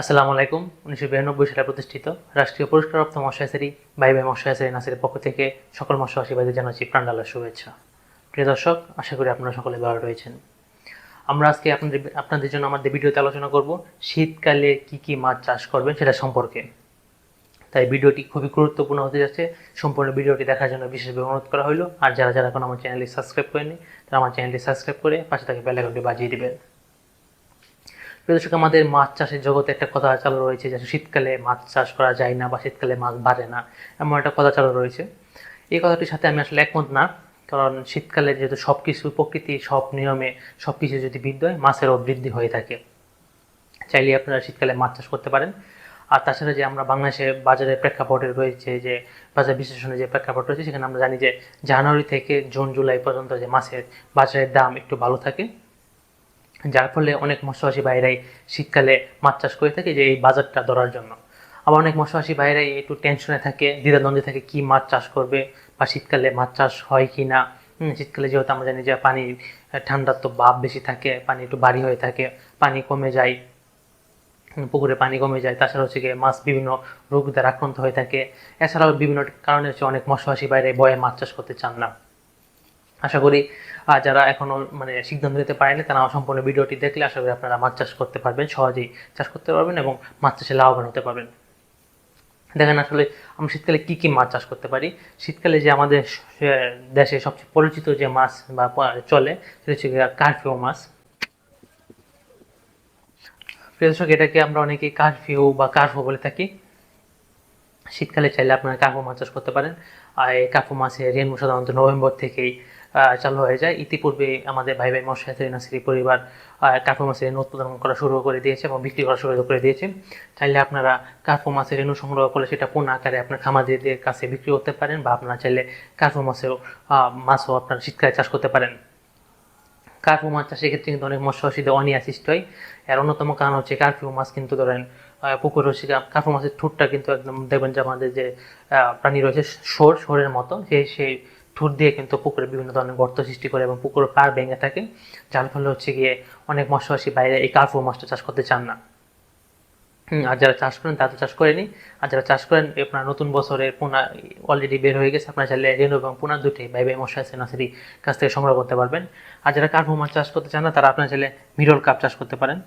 আসসালামু আলাইকুম, উনিশশো বিরানব্বই সালে প্রতিষ্ঠিত রাষ্ট্রীয় পুরস্কারপ্রাপ্ত মশাইসারি ভাই ভাই মশাইসারি নাসিরের পক্ষ থেকে সকল মশাবাসীবাদী জানাচ্ছি প্রাণডালার শুভেচ্ছা। প্রিয় দর্শক, আশা করি আপনারা সকলে ভালো রয়েছেন। আমরা আজকে আপনাদের আপনাদের জন্য আমাদের ভিডিওতে আলোচনা করব শীতকালে কি কি মাছ চাষ করবেন সেটা সম্পর্কে। তাই ভিডিওটি খুবই গুরুত্বপূর্ণ হতে যাচ্ছে। সম্পূর্ণ ভিডিওটি দেখার জন্য বিশেষভাবে অনুরোধ করা হলো আর যারা যারা এখন আমার চ্যানেলটি সাবস্ক্রাইব করেনি তারা আমার চ্যানেলটি সাবস্ক্রাইব করে পাশে থাকে বেল বাজিয়ে দিবেন। দর্শক, আমাদের মাছ চাষের জগতে একটা কথা চালু রয়েছে যে শীতকালে মাছ চাষ করা যায় না বা শীতকালে মাছ বাড়ে না। এমন একটা কথা চালু রয়েছে। এই কথাটির সাথে আমি আসলে একমত না। কারণ শীতকালে যেহেতু সব কিছু প্রকৃতি, সব নিয়মে সব কিছু যদি বৃদ্ধি হয়, মাছেরও বৃদ্ধি হয়ে থাকে। চাইলে আপনারা শীতকালে মাছ চাষ করতে পারেন। আর তাছাড়া যে আমরা বাংলাদেশে বাজারে প্রেক্ষাপটে রয়েছে যে, বাজার বিশ্লেষণে যে প্রেক্ষাপট রয়েছে, সেখানে আমরা জানি যে জানুয়ারি থেকে জুন, জুলাই পর্যন্ত যে মাছের বাজারের দাম একটু ভালো থাকে। যার ফলে অনেক মৎস্যবাসী ভাইরাই শীতকালে মাছ চাষ করে থাকে যে এই বাজারটা ধরার জন্য। আবার অনেক মৎস্যবাসী ভাইরাই একটু টেনশনে থাকে, দ্বিধাদ্বন্দ্বে থাকে কি মাছ চাষ করবে বা শীতকালে মাছ চাষ হয় কি না শীতকালে যেহেতু আমরা জানি যে পানি ঠান্ডার তো ভাব বেশি থাকে, পানি একটু ভারী হয়ে থাকে, পানি কমে যায়। পুকুরে পানি কমে যায়, তাছাড়া হচ্ছে গিয়ে মাছ বিভিন্ন রোগ দ্বারা আক্রান্ত হয়ে থাকে। এছাড়াও বিভিন্ন কারণে হচ্ছে অনেক মৎস্যবাসী বাইরে ভয়ে মাছ চাষ করতে চান না। আশা করি আহ, যারা এখনও মানে সিদ্ধান্ত নিতে পারেনি তারা সম্পূর্ণ ভিডিওটি দেখলে আশা করি আপনারা মাছ চাষ করতে পারবেন সহজেই চাষ করতে পারবেন এবং মাছ চাষে লাভবান হতে পারবেন। দেখেন আসলে আমরা শীতকালে কী কী মাছ চাষ করতে পারি? শীতকালে যে আমাদের দেশে সবচেয়ে পরিচিত যে মাছ বা চলে সেটা হচ্ছে কারফিউ মাছ। প্রিয় দর্শক এটাকে আমরা অনেকেই কারফিউ বা কার্ফো বলে থাকি। শীতকালে চাইলে আপনারা কার্পো মাছ চাষ করতে পারেন। আর এই কার্পো মাছের রেনু সাধারণত নভেম্বর থেকেই চালু হয়ে যায়। ইতিপূর্বে আমাদের ভাই ভাই মশাই নাসিরি পরিবার কার্পো মাছের রেনু উৎপাদন করা শুরু করে দিয়েছে এবং বিক্রি করা শুরু করে দিয়েছে। চাইলে আপনারা কার্পো মাছের রেনু সংগ্রহ করে সেটা পূর্ণ আকারে আপনার খামারিদের কাছে বিক্রি করতে পারেন বা আপনারা চাইলে কার্পো মাছেও মাছও আপনারা শীতকালে চাষ করতে পারেন। কার্পু মাছ চাষের ক্ষেত্রে কিন্তু অনেক মৎস্যবাসীদের অনিয়া সৃষ্টি হয়। এর অন্যতম কারণ হচ্ছে কার্পিউ মাছ কিন্তু ধরেন পুকুর হচ্ছে কার্পু মাছের ঠোঁটটা কিন্তু একদম দেখবেন যে আমাদের যে প্রাণী রয়েছে সোর সোরের মতো। সেই সেই ঠোঁট দিয়ে কিন্তু পুকুরে বিভিন্ন ধরনের গর্ত সৃষ্টি করে এবং পুকুরের পাড় ভেঙে থাকে। যার ফলে হচ্ছে গিয়ে অনেক মৎস্যবাসী বাইরে এই কার্পু মাছটা চাষ করতে চান না। আর যারা চাষ করেন তারা তো চাষ করেনি। আর যারা চাষ করেন আপনার নতুন বছরে পোনা অলরেডি বের হয়ে গেছে, আপনার চাইলে রেনু এবং পোনা দুটি বাই বাই মশা আছে নার্সারি কাছ থেকে সংগ্রহ করতে পারবেন। আর যারা কার্পু মাছ চাষ করতে চান না, তারা আপনার চাইলে মিরল কাপ চাষ করতে পারেন।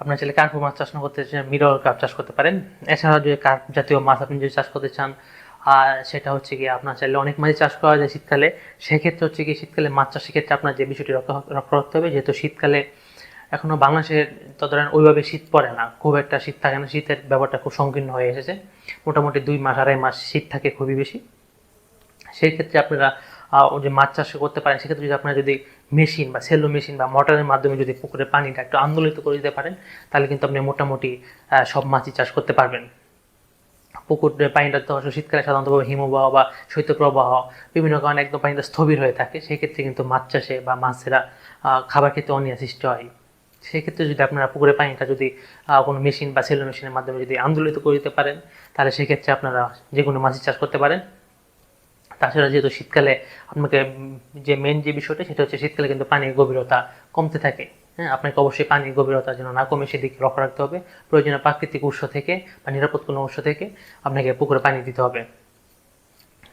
আপনার চাইলে কার্পু মাছ চাষ না করতে চান মিরল কাপ চাষ করতে পারেন। এছাড়াও যদি কার্প জাতীয় মাছ আপনি যদি চাষ করতে চান আর সেটা হচ্ছে কি আপনার চাইলে অনেক মাছই চাষ করা যায় শীতকালে। সেক্ষেত্রে হচ্ছে কি শীতকালে মাছ চাষের ক্ষেত্রে আপনার যে বিষয়টি রক্ষা রাখতে হবে, যেহেতু শীতকালে এখনও বাংলাদেশের তো ধরেন ওইভাবে শীত পড়ে না। খুব একটা শীত থাকে না, শীতের ব্যাপারটা খুব সংকীর্ণ হয়ে এসেছে। মোটামুটি দুই মাস, আড়াই মাস শীত থাকে খুবই বেশি। সেই ক্ষেত্রে আপনারা যে মাছ চাষ করতে পারেন, সেক্ষেত্রে যদি আপনারা যদি মেশিন বা সেলো মেশিন বা মোটরের মাধ্যমে যদি পুকুরের পানিটা একটু আন্দোলিত করে দিতে পারেন, তাহলে কিন্তু আপনি মোটামুটি সব মাছই চাষ করতে পারবেন। পুকুরের পানিটা তো শীতকালে সাধারণত হিমবাহ বা শৈত্যপ্রবাহ বিভিন্ন কারণে একদম পানিটা স্থবির হয়ে থাকে, সেক্ষেত্রে কিন্তু মাছ চাষে বা মাছেরা খাবার খেতে অনিয়া সৃষ্টি হয়। সেক্ষেত্রে যদি আপনারা পুকুরের পানিটা যদি কোনো মেশিন বা সেলো মেশিনের মাধ্যমে যদি আন্দোলিত করে দিতে পারেন, তাহলে সেক্ষেত্রে আপনারা যে কোনো মাছই চাষ করতে পারেন। তাছাড়া যেহেতু শীতকালে আপনাকে যে মেন যে বিষয়টা সেটা হচ্ছে শীতকালে কিন্তু পানির গভীরতা কমতে থাকে। হ্যাঁ আপনাকে অবশ্যই পানির গভীরতা যেন না কমে সেদিকে লক্ষ্য রাখতে হবে। প্রয়োজনীয় প্রাকৃতিক উৎস থেকে বা নিরাপদ কোনো উৎস থেকে আপনাকে পুকুরে পানি দিতে হবে।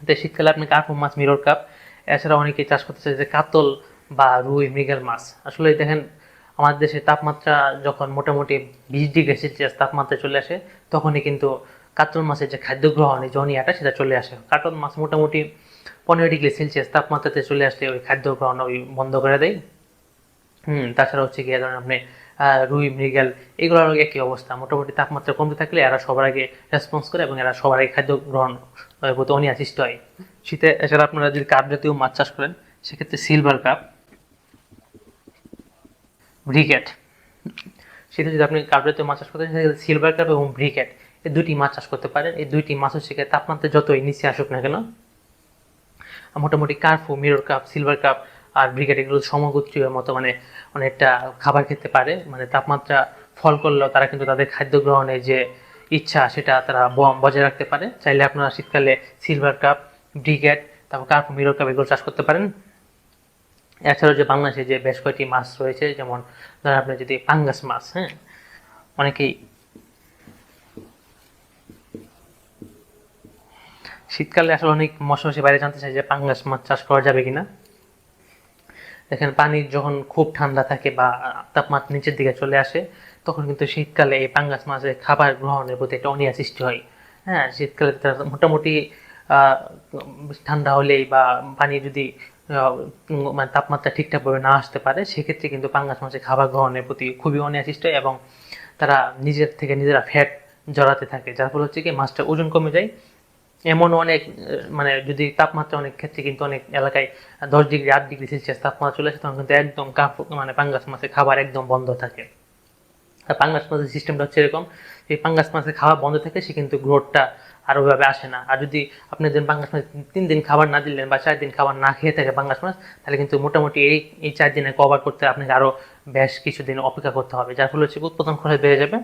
তো শীতকালে আপনি কার্পু মাছ, মিরর কাপ, এছাড়া অনেকে চাষ করতে চায় যে কাতল বা রুই, মৃগেল মাছ। আসলে দেখেন, আমাদের দেশে তাপমাত্রা যখন মোটামুটি বিশ ডিগ্রি সেলসিয়াস তাপমাত্রা চলে আসে, তখনই কিন্তু কাতল মাছের যে খাদ্য গ্রহণ, এই জনিয়াটা সেটা চলে আসে। কাতল মাছ মোটামুটি পনেরো ডিগ্রি সেলসিয়াস তাপমাত্রাতে চলে আসলে ওই খাদ্য গ্রহণ ওই বন্ধ করে দেয়। হুম, তাছাড়া হচ্ছে গিয়ে ধরেন আপনি রুই, মৃগেল, এগুলোর একই অবস্থা? মোটামুটি তাপমাত্রা কমতে থাকলে এরা সবার আগে রেসপন্স করে এবং এরা সবার আগে খাদ্য গ্রহণ প্রতি অনিয়া সৃষ্টি হয়। শীতে এছাড়া আপনারা যদি কাপ জাতীয় মাছ চাষ করেন, সেক্ষেত্রে সিলভার কাপ ব্রিকেট শীতে যদি আপনি কাপ জাতীয় মাছ চাষ করতে সেক্ষেত্রে সিলভার কাপ এবং ব্রিকেট এই দুইটি মাছ চাষ করতে পারেন। এই দুইটি মাছ হচ্ছে তাপমাত্রা যতই নিচে আসুক না কেন, মোটামুটি curfew mirror carp silver carp আর ব্রিগেড এগুলো সমগোত্রীয় মতো মানে অনেকটা খাবার খেতে পারে মানে তাপমাত্রা ফল করলেও তারা কিন্তু তাদের খাদ্য গ্রহণের যে ইচ্ছা সেটা তারা বজায় রাখতে পারে। চাইলে আপনারা শীতকালে সিলভার কাপ, ব্রিগেড, তারপর কার্ফু মিরর কাপ এগুলো চাষ করতে পারেন। এছাড়াও যে বাংলাদেশে যে বেশ কয়েকটি মাছ রয়েছে, যেমন ধরেন আপনি যদি পাঙ্গাস মাছ হ্যাঁ অনেকেই শীতকালে আসলে অনেক মশামাছি বাইরে জানতে চাই যে পাঙ্গাস মাছ চাষ করা যাবে কিনা। দেখেন পানি যখন খুব ঠান্ডা থাকে বা তাপমাত্রা নিচের দিকে চলে আসে, তখন কিন্তু শীতকালে এই পাঙ্গাস মাছের খাবার গ্রহণের প্রতি একটা অনীহা সৃষ্টি হয়। হ্যাঁ শীতকালে তার মোটামুটি ঠান্ডা হলেই বা পানি যদি মানে তাপমাত্রা ঠিকঠাকভাবে না আসতে পারে, সেক্ষেত্রে কিন্তু পাঙ্গাস মাছের খাবার গ্রহণের প্রতি খুবই অনীহা সৃষ্টি হয় এবং তারা নিজের থেকে নিজেরা ফ্যাট জড়াতে থাকে। যার ফলে হচ্ছে কি মাছটা ওজন কমে যায় এমন অনেক মানে যদি তাপমাত্রা অনেক ক্ষেত্রে কিন্তু অনেক এলাকায় দশ ডিগ্রি, আট ডিগ্রি সেলসিয়াস তাপমাত্রা চলে আসে, তখন কিন্তু একদম কাপ মানে পাঙ্গাস মাছের খাবার একদম বন্ধ থাকে। আর পাঙ্গাস মাছের সিস্টেমটা হচ্ছে এরকম এই পাঙ্গাস মাছের খাবার বন্ধ থাকে, সে কিন্তু গ্রোথটা আর ওইভাবে আসে না। আর যদি আপনি দিন পাঙ্গাস মাছ তিন দিন খাবার না দিলেন বা চার দিন খাবার না খেয়ে থাকে পাঙ্গাস মাছ, তাহলে কিন্তু মোটামুটি এই এই চার দিনে কভার করতে আপনাকে আরও বেশ কিছুদিন অপেক্ষা করতে হবে, যার ফলে হচ্ছে উৎপাদন খরচ বেড়ে যাবে।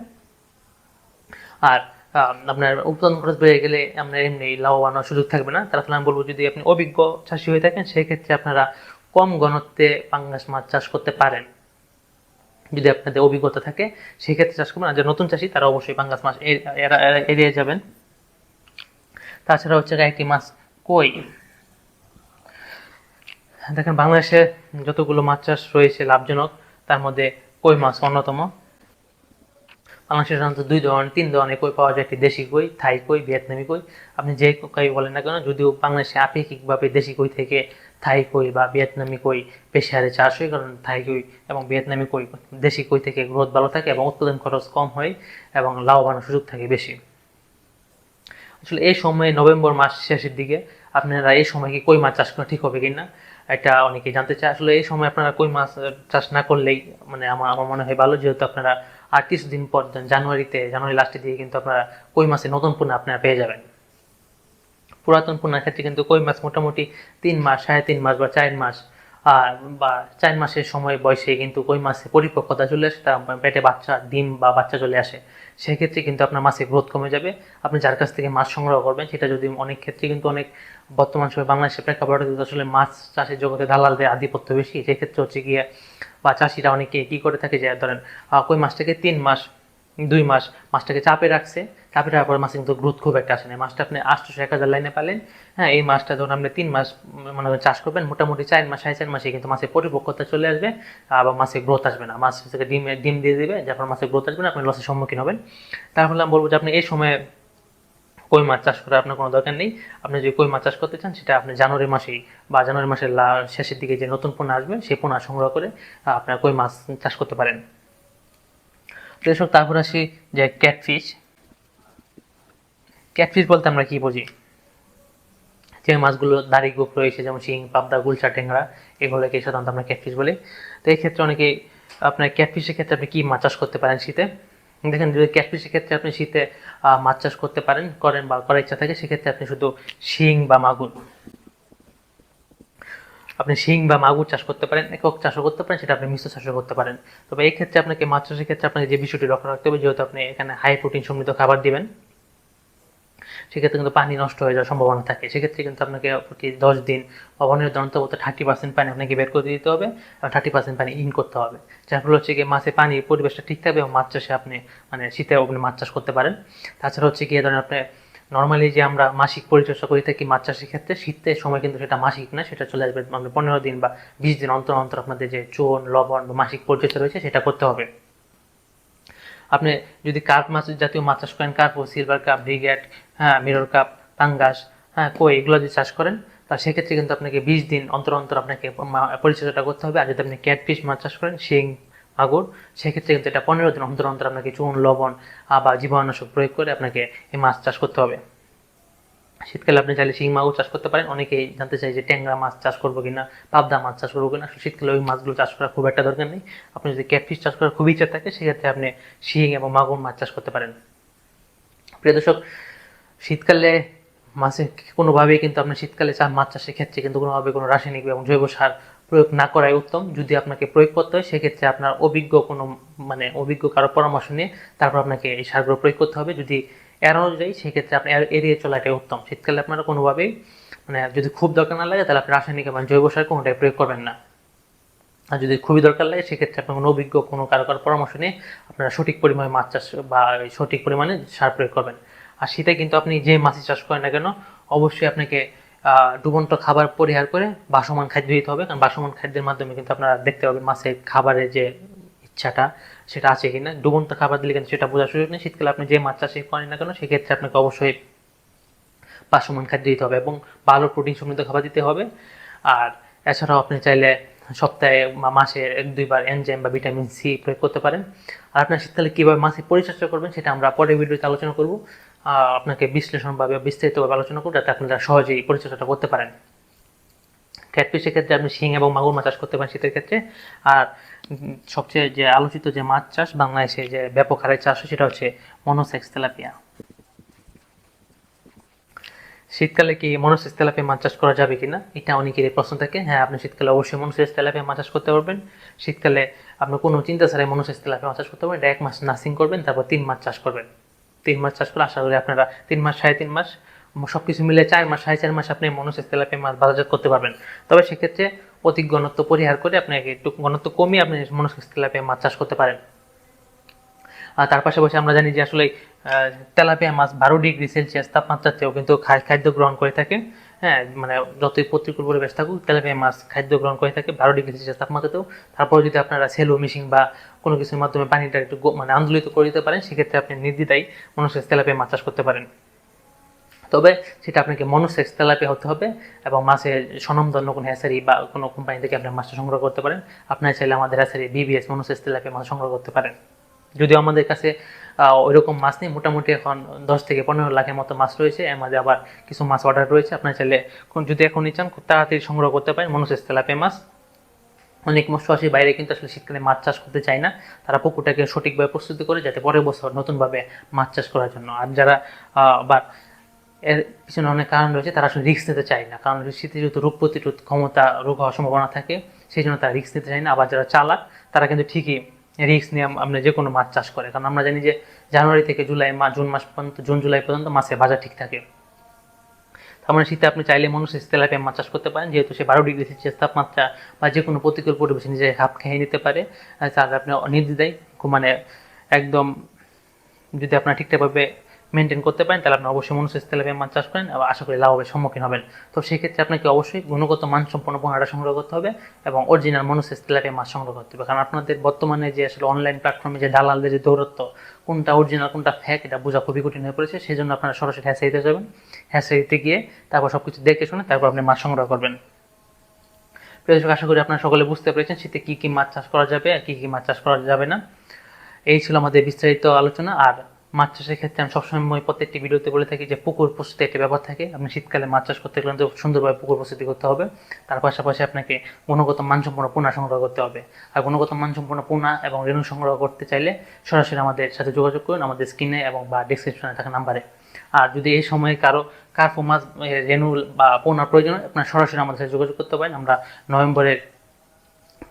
আর আপনার উৎপাদন খরচ বেড়ে গেলে আপনার এমনি লাভবান সুযোগ থাকবে না। তার ফলে আমি বলব, যদি আপনি অভিজ্ঞ চাষি হয়ে থাকেন, সেক্ষেত্রে আপনারা কম ঘনত্বে পাঙ্গাস মাছ চাষ করতে পারেন। যদি আপনাদের অভিজ্ঞতা থাকে, সেক্ষেত্রে চাষ করবেন। আর যারা নতুন চাষি, তারা অবশ্যই পাঙ্গাস মাছ এড়িয়ে যাবেন। তাছাড়া হচ্ছে একটি মাছ কই? দেখেন, বাংলাদেশে যতগুলো মাছ চাষ রয়েছে লাভজনক, তার মধ্যে কই মাছ অন্যতম? বাংলাদেশে সাধারণত দুই ধরনের, তিন ধরনের কই পাওয়া যায়, একটি দেশি কই, থাই কই, ভিয়েতনামি কই। আপনি যে কই বলেন না কেন, যদিও বাংলাদেশে আপেক্ষিকভাবে দেশি কই থেকে থাই কই বা ভিয়েতনামি কই বেশি হারে চাষ হয়, কারণ থাই কই এবং ভিয়েতনামি কই দেশি কই থেকে গ্রোথ ভালো থাকে এবং উৎপাদন খরচ কম হয় এবং লাভবানের সুযোগ থাকে বেশি। আসলে এই সময়ে নভেম্বর মাস শেষের দিকে আপনারা এই সময় কি কই মাছ চাষ করা ঠিক হবে কিনা, এটা অনেকে জানতে চায়। আসলে এই সময় আপনারা কই মাছ চাষ না করলেই মানে আমার আমার মনে হয় ভালো, যেহেতু আপনারা আর কিছুদিন পর জানুয়ারিতে, জানুয়ারি লাস্টে দিয়ে কিন্তু আপনারা কই মাসে নতুন পোনা আপনারা পেয়ে যাবেন। পুরাতন পোনার ক্ষেত্রে কিন্তু কই মাস মোটামুটি তিন মাস, সাড়ে তিন মাস বা চার মাস বা চার মাসের সময় বয়সে কিন্তু কই মাসে পরিপক্কতা চলে আসে তার পেটে বাচ্চা, ডিম বা বাচ্চা চলে আসে। সেক্ষেত্রে কিন্তু আপনার মাছের গ্রোথ কমে যাবে। আপনি যার কাছ থেকে মাছ সংগ্রহ করবেন, সেটা যদি অনেক ক্ষেত্রে কিন্তু অনেক বর্তমান সময় বাংলাদেশের প্রেক্ষাপটে কিন্তু আসলে মাছ চাষের জগতে দালালদের আধিপত্য বেশি। সেক্ষেত্রে হচ্ছে গিয়ে বা চাষিরা অনেকে কী করে থাকে যে, ধরেন কই মাছটাকে তিন মাস দুই মাস মাছটাকে চাপে রাখছে। চাপে রাখার পর মাছে কিন্তু গ্রোথ খুব একটা আসে না। মাছটা আপনি আটশোশো এক হাজার লাইনে পেলেন। হ্যাঁ এই মাছটা ধরুন আপনি তিন মাস, মনে চাষ করবেন, মোটামুটি চার মাস, সাড়ে চার মাসে কিন্তু মাছের পরিপক্কতা চলে আসবে, আবার মাছের গ্রোথ আসবে না। মাছ থেকে ডিম ডিম দিয়ে দেবে যারপর মাছের গ্রোথ আসবে না, আপনি লসের সম্মুখীন হবেন। তার ফলে আমি বলব যে আপনি এই সময়ে কই মাছ চাষ করার আপনার কোনো দরকার নেই। আপনি যদি কই মাছ চাষ করতে চান, সেটা আপনি জানুয়ারি মাসেই বা জানুয়ারি মাসের শেষের দিকে যে নতুন পোনা আসবে, সেই পোনা সংগ্রহ করে আপনার কই মাছ চাষ করতে পারেন। দর্শক, তারপর আসি যে ক্যাটফিশ ক্যাটফিশ বলতে আমরা কি বুঝি? যে মাছগুলো দাড়ি গোপ রয়েছে যেমন শিং, পাবদা গুলচা ট্যাংরা, এগুলোকে সাধারণত আমরা ক্যাটফিশ বলি। তো এই ক্ষেত্রে অনেকে আপনার ক্যাটফিশের ক্ষেত্রে আপনি কী মাছ চাষ করতে পারেন শীতে? দেখেন, যদি ক্যাটফিশের ক্ষেত্রে আপনি শীতে মাছ চাষ করতে পারেন, করেন বা করার ইচ্ছা থাকে, সেক্ষেত্রে আপনি শুধু শিং বা মাগুর আপনি শিং বা মাগুর চাষ করতে পারেন, একক চাষও করতে পারেন, সেটা আপনি মিশ্র চাষও করতে পারেন। তবে এই ক্ষেত্রে আপনাকে মাছ চাষের ক্ষেত্রে আপনাকে যে বিষয়টি লক্ষ্য রাখতে হবে, যেহেতু আপনি এখানে হাই প্রোটিন সমৃদ্ধ খাবার দিবেন, সেক্ষেত্রে কিন্তু পানি নষ্ট হয়ে যাওয়ার সম্ভাবনা থাকে। সেক্ষেত্রে কিন্তু আপনাকে প্রতি দশ দিন দিন অন্তত থার্টি পার্সেন্ট পানি আপনাকে বের করে দিতে হবে এবং থার্টি পার্সেন্ট পানি ইন করতে হবে। যার ফলে হচ্ছে গিয়ে মাছে পানির পরিবেশটা ঠিক থাকবে এবং মাছ চাষে আপনি মানে শীতে আপনি মাছ চাষ করতে পারেন। তাছাড়া হচ্ছে গিয়ে ধরেন আপনি নর্মালি যে আমরা মাসিক পরিচর্যা করে থাকি মাছ চাষের ক্ষেত্রে শীতের সময় কিন্তু সেটা মাসিক না, সেটা চলে আসবে মানে পনেরো দিন বা বিশ দিন অন্তর অন্তর আপনাদের যে চোন, লবণ বা মাসিক পরিচর্যা রয়েছে সেটা করতে হবে। আপনি যদি কার্প মাছ জাতীয় মাছ চাষ করেন, কার্প, সিলভার কাপ ব্রিগেড হ্যাঁ মিরর কাপ, পাঙ্গাস হ্যাঁ কই, এগুলো যদি চাষ করেন, তা সেক্ষেত্রে কিন্তু আপনাকে বিশ দিন অন্তর অন্তর আপনাকে পরিচর্যাটা করতে হবে। আর যদি আপনি ক্যাটফিশ মাছ চাষ করেন, শিং মাগুর সেক্ষেত্রে কিন্তু এটা পনেরো দিন অন্তর অন্তর আপনাকে চুন, লবণ বা জীবাণুনাশক প্রয়োগ করে আপনাকে এই মাছ চাষ করতে হবে। শীতকালে আপনি চাইলে শিং মাগুর চাষ করতে পারেন। অনেকেই জানতে চাই যে ট্যাংরা মাছ চাষ করব কিনা, পাবদা মাছ চাষ করব কিনা। শীতকালে ওই মাছগুলো চাষ করার খুব একটা দরকার নেই। আপনি যদি ক্যাটফিশ চাষ করার খুব ইচ্ছা থাকে, সেক্ষেত্রে আপনি শিং এবং মাগুর মাছ চাষ করতে পারেন। প্রিয় দর্শক, শীতকালে মাছে কোনোভাবেই কিন্তু আপনি শীতকালে মাছ চাষের ক্ষেত্রে কিন্তু কোনোভাবে কোনো রাসায়নিক এবং জৈব সার প্রয়োগ না করাই উত্তম। যদি আপনাকে প্রয়োগ করতে হয়, সেক্ষেত্রে আপনার অভিজ্ঞ কোনো মানে অভিজ্ঞ কারও পরামর্শ নিয়ে তারপর আপনাকে এই সারগুলো প্রয়োগ করতে হবে। যদি এড়ানো যায় সেক্ষেত্রে আপনি এড়িয়ে চলাটাই উত্তম। শীতকালে আপনারা কোনোভাবেই মানে যদি খুব দরকার না লাগে, তাহলে আপনি রাসায়নিক এবং জৈব সার কোনোটাই প্রয়োগ করবেন না। আর যদি খুবই দরকার লাগে, সেক্ষেত্রে আপনার কোনো অভিজ্ঞ কোনো কারও কারও পরামর্শ নিয়ে আপনারা সঠিক পরিমাণে মাছ চাষ বা সঠিক পরিমাণে সার প্রয়োগ করবেন। আর শীতে কিন্তু আপনি যে মাছই চাষ করেন না কেন, অবশ্যই আপনাকে ডুবন্ত খাবার পরিহার করে বাসমান খাদ্য দিতে হবে, কারণ বাসমান খাদ্যের মাধ্যমে কিন্তু আপনারা দেখতে পাবেন মাছের খাবারের যে ইচ্ছাটা, সেটা আছে কিনা। ডুবন্ত খাবার দিলে কিন্তু সেটা বোঝার সুযোগ নেই। শীতকালে আপনি যে মাছ চাষে করেন না কেন, সেক্ষেত্রে আপনাকে অবশ্যই বাসমান খাদ্য দিতে হবে এবং ভালো প্রোটিন সমৃদ্ধ খাবার দিতে হবে। আর এছাড়াও আপনি চাইলে সপ্তাহে মাসে এক, দুইবার এনজাইম বা ভিটামিন সি প্রয়োগ করতে পারেন। আর আপনার শীতকালে কীভাবে মাছের পরিচর্যা করবেন, সেটা আমরা পরের ভিডিওতে আলোচনা করব। আপনাকে বিশ্লেষণভাবে বিস্তারিতভাবে আলোচনা করব, যাতে আপনারা সহজেই পরিচর্যাটা করতে পারেন। ক্যাটফিশের ক্ষেত্রে আপনি শিং এবং মাগুর মাছ চাষ করতে পারেন শীতের ক্ষেত্রে। আর সবচেয়ে যে আলোচিত যে মাছ চাষ বাংলাদেশে যে ব্যাপক হারে চাষ হয়, সেটা হচ্ছে মনোসেক্স তেলাপিয়া। শীতকালে কি মনোসেক্স তেলাপিয়া মাছ চাষ করা যাবে কিনা? এটা অনেকেরই প্রশ্ন থাকে। হ্যাঁ আপনি শীতকালে অবশ্যই মনোসেক্স তেলাপিয়া মাছ চাষ করতে পারবেন। শীতকালে আপনি কোনো চিন্তা ছাড়াই মনোসেক্স তেলাপিয়া মাছ চাষ করতে পারবেন। এক মাস নার্সিং করবেন, তারপর তিন মাস চাষ করবেন। তিন মাস চাষ করে, আশা করি আপনারা তিন মাস সাড়ে তিন মাস সব কিছু মিলে চার মাস, সাড়ে চার মাস আপনি মনোসেক্স তেলাপে মাছ বাজারজাত করতে পারবেন। তবে সেক্ষেত্রে অতি ঘনত্ব পরিহার করে আপনাকে একটু ঘনত্ব কমিয়ে আপনি মনোসেক্স তেলাপে মাছ চাষ করতে পারেন। আর তার পাশাপাশি আমরা জানি যে আসলে তেলাপিয়া মাছ বারো ডিগ্রি সেলসিয়াস তাপমাত্রাতেও কিন্তু খাদ্য গ্রহণ করে থাকে। হ্যাঁ মানে যতই প্রতিকূল পরিবেশ থাকুক তেলাপিয়া মাছ খাদ্য গ্রহণ করে থাকে বারো ডিগ্রি সেলসিয়াস তাপমাত্রাতেও। তারপর যদি আপনারা সেলো মেশিন বা কোনো কিছুর মাধ্যমে পানিটা একটু মানে আন্দোলিত করে দিতে পারেন, সেক্ষেত্রে আপনি নির্দ্বিধায় মনুষ্যের তেলাপিয়া মাছ চাষ করতে পারেন। তবে সেটা আপনাকে মনোসেক্স তেলাপিয়া হতে হবে এবং মাছের স্বনামধন্য কোনো হ্যাসারি বা কোনো কোম্পানি থেকে আপনি মাছটা সংগ্রহ করতে পারেন। আপনার চাইলে আমাদের হ্যাসারি বিবিএস মনোসেক্স তেলাপিয়া মাছ সংগ্রহ করতে পারেন। যদিও আমাদের কাছে ওইরকম মাছ নেই। মোটামুটি এখন দশ থেকে পনেরো লাখের মতো মাছ রয়েছে। এর মধ্যে আবার কিছু মাছ অর্ডার রয়েছে। আপনার চাইলে যদি এখনই চান খুব তাড়াতাড়ি সংগ্রহ করতে পারেন। মনোসেক্স তেলাপিয়া মাছ। অনেক মৎস্যচাষী বাইরে কিন্তু আসলে শীতকালে মাছ চাষ করতে চায় না। তারা পুকুরটাকে সঠিকভাবে প্রস্তুতি করে যাতে পরের বছর নতুনভাবে মাছ চাষ করার জন্য। আর যারা আবার এর পিছনে অনেক কারণ রয়েছে, তারা আসলে রিস্ক নিতে চায় না। কারণ শীতে যেহেতু রোগ প্রতিরোধ ক্ষমতা, রোগ হওয়ার সম্ভাবনা থাকে, সেই জন্য তারা রিস্ক নিতে চায় না। আবার যারা চালাক, তারা কিন্তু ঠিকই রিস্ক নিয়ে আপনি যে কোনো মাছ চাষ করে। কারণ আমরা জানি যে জানুয়ারি থেকে জুলাই মা জুন মাস পর্যন্ত, জুন, জুলাই পর্যন্ত মাছের বাজার ঠিক থাকে। তার মানে শীতে আপনি চাইলে মানুষ তেলাপিয়া মাছ চাষ করতে পারেন, যেহেতু সে বারো ডিগ্রি সেলসিয়াস তাপমাত্রা বা যে কোনো প্রতিকূল পরিবেশে নিজে হাফ খেয়ে নিতে পারে। তাহলে আপনি নির্দ্বিধায় মানে একদম যদি আপনার ঠিকঠাকভাবে মেনটেন করতে পারেন, তাহলে আপনি অবশ্যই মনুষ্য তেলাপিয়া মাছ চাষ করেন এবং আশা করি লাভের সম্মুখীন হবেন। তো সেক্ষেত্রে আপনাকে অবশ্যই গুণগত মানসম্পন্ন পোনাটা সংগ্রহ করতে হবে এবং অরিজিনাল মনুষ্য তেলাপিয়া মাছ সংগ্রহ করতে হবে। কারণ আপনাদের বর্তমানে যে আসলে অনলাইন প্ল্যাটফর্মে যে দালালদের যে দৌরত্ব, কোনটা অরিজিনাল কোনটা ফ্যাক এটা বোঝা খুবই কঠিন হয়ে পড়েছে। সেই জন্য আপনারা সরাসরি হ্যাসারিতে যাবেন। হ্যাসারিতে গিয়ে তারপর সব কিছু দেখে শুনে তারপর আপনি মাছ সংগ্রহ করবেন। প্রিয় আশা করি আপনারা সকলে বুঝতে পেরেছেন শীতে কী কী মাছ চাষ করা যাবে আর কী কী মাছ চাষ করা যাবে না। এই ছিল আমাদের বিস্তারিত আলোচনা। আর মাছ চাষের ক্ষেত্রে আমি সবসময় প্রত্যেকটি ভিডিওতে বলে থাকি যে পুকুর প্রস্তুতি একটি ব্যাপার থাকে। আপনি শীতকালে মাছ চাষ করতে গেলে সুন্দরভাবে পুকুর প্রস্তুতি করতে হবে। তার পাশাপাশি আপনাকে গুণগত মানসম্পন্ন পোনা সংগ্রহ করতে হবে। আর গুণগত মানসম্পন্ন পোনা এবং রেণু সংগ্রহ করতে চাইলে সরাসরি আমাদের সাথে যোগাযোগ করুন আমাদের স্ক্রিনে এবং বা ডিসক্রিপশনে থাকা নাম্বারে। আর যদি এই সময়ে কারও কার্পো মাছ রেণু বা পোনার প্রয়োজন আপনার সরাসরি আমাদের সাথে যোগাযোগ করতে পারেন। আমরা নভেম্বরের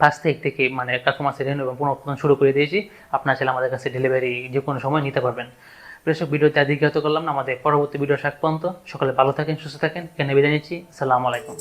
পাঁচ তারিখ থেকে মানে কাকুমাসের মাছের এবং পুনঃউৎপাদন শুরু করে দিয়েছি। আপনার ছেলে আমাদের কাছে ডেলিভারি যে কোনো সময় নিতে পারবেন। প্রেসক ভিডিওতে আদিগ্রহত করলাম না। আমাদের পরবর্তী ভিডিও শাক পর্যন্ত সকালে ভালো থাকেন, সুস্থ থাকেন। কেন বিদায় নিচ্ছি। সালাম আলাইকুম।